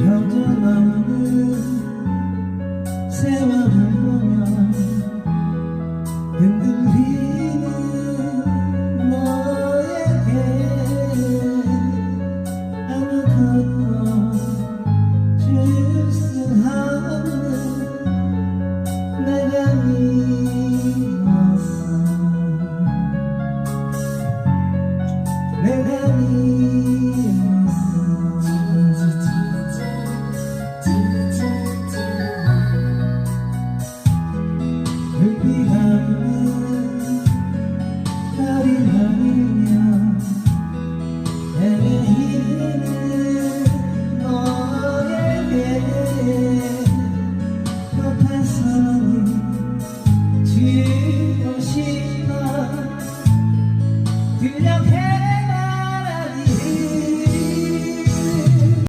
겨드나오는 세월을 보며 흔들리는 너에게 아무것도 줄 수 없는 내가 믿었어 내가 믿 그냥 해.